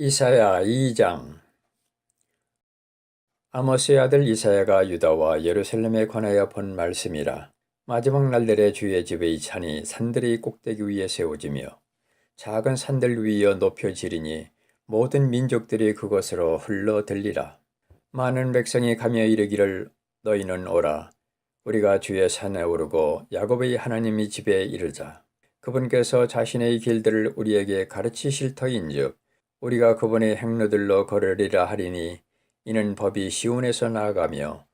이사야 2장. 아모스의 아들 이사야가 유다와 예루살렘에 관하여 본 말씀이라 마지막 날들의 주의 집의 산이 산들의 꼭대기 위에 세워지며 작은 산들 위에 높여지리니 모든 민족들이 그것으로 흘러들리라. 많은 백성이 가며 이르기를 너희는 오라. 우리가 주의 산에 오르고 야곱의 하나님의 집에 이르자. 그분께서 자신의 길들을 우리에게 가르치실 터인즉 우리가 그분의 행로들로 걸으리라 하리니 이는 법이 시온에서 나아가며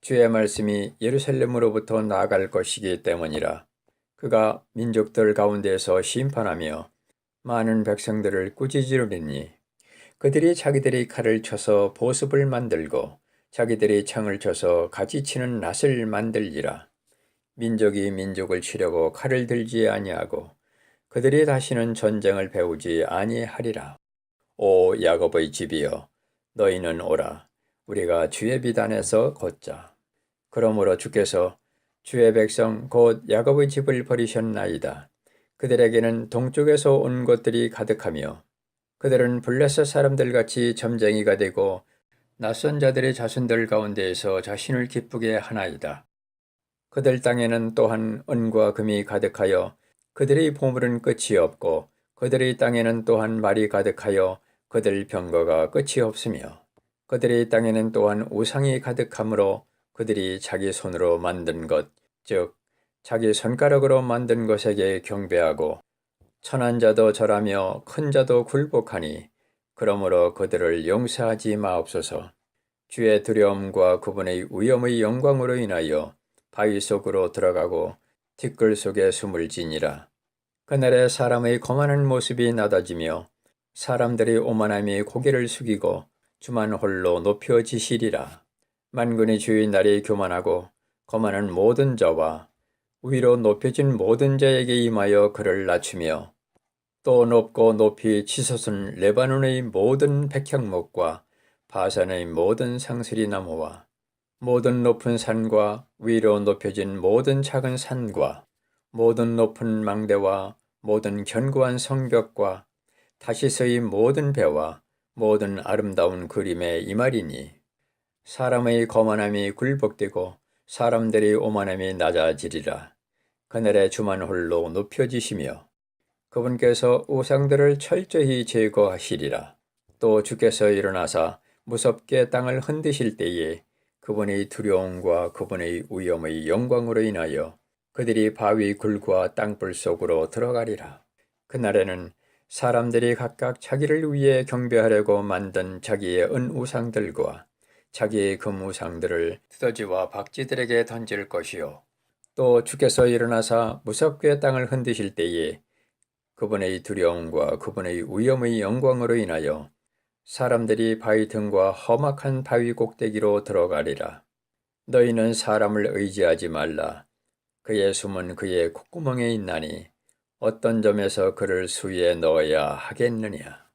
주의 말씀이 예루살렘으로부터 나아갈 것이기 때문이라. 그가 민족들 가운데서 심판하며 많은 백성들을 꾸짖으리니 그들이 자기들이 칼을 쳐서 보습을 만들고 자기들이 창을 쳐서 가지치는 낫을 만들리라. 민족이 민족을 치려고 칼을 들지 아니하고 그들이 다시는 전쟁을 배우지 아니하리라 오 야곱의 집이여 너희는 오라. 우리가 주의 비단에서 걷자. 그러므로 주께서 주의 백성 곧 야곱의 집을 버리셨나이다. 그들에게는 동쪽에서 온 것들이 가득하며 그들은 블레셋 사람들 같이 점쟁이가 되고 낯선 자들의 자손들 가운데에서 자신을 기쁘게 하나이다. 그들 땅에는 또한 은과 금이 가득하여 그들의 보물은 끝이 없고 그들의 땅에는 또한 말이 가득하여 그들 병거가 끝이 없으며 그들의 땅에는 또한 우상이 가득하므로 그들이 자기 손으로 만든 것, 즉 자기 손가락으로 만든 것에게 경배하고 천한 자도 절하며 큰 자도 굴복하니 그러므로 그들을 용서하지 마옵소서. 주의 두려움과 그분의 위엄의 영광으로 인하여 바위 속으로 들어가고 티끌 속에 숨을 지니라. 그날에 사람의 거만한 모습이 낮아지며 사람들이 오만함이 고개를 숙이고 주만 홀로 높여지시리라. 만군의 주의 날이 교만하고 거만한 모든 자와 위로 높여진 모든 자에게 임하여 그를 낮추며 또 높고 높이 치솟은 레바논의 모든 백향목과 바산의 모든 상스리 나무와 모든 높은 산과 위로 높여진 모든 작은 산과 모든 높은 망대와 모든 견고한 성벽과 다시서의 모든 배와 모든 아름다운 그림의 이 말이니 사람의 거만함이 굴복되고 사람들의 오만함이 낮아지리라. 그날에 주만 홀로 높여지시며 그분께서 우상들을 철저히 제거하시리라. 또 주께서 일어나사 무섭게 땅을 흔드실 때에 그분의 두려움과 그분의 위엄의 영광으로 인하여 그들이 바위 굴과 땅불 속으로 들어가리라. 그날에는 사람들이 각각 자기를 위해 경배하려고 만든 자기의 은우상들과 자기의 금우상들을 두더지와 박쥐들에게 던질 것이요. 또 주께서 일어나사 무섭게 땅을 흔드실 때에 그분의 두려움과 그분의 위엄의 영광으로 인하여 사람들이 바위 등과 험악한 바위 꼭대기로 들어가리라. 너희는 사람을 의지하지 말라. 그의 숨은 그의 콧구멍에 있나니 어떤 점에서 그를 수위에 넣어야 하겠느냐.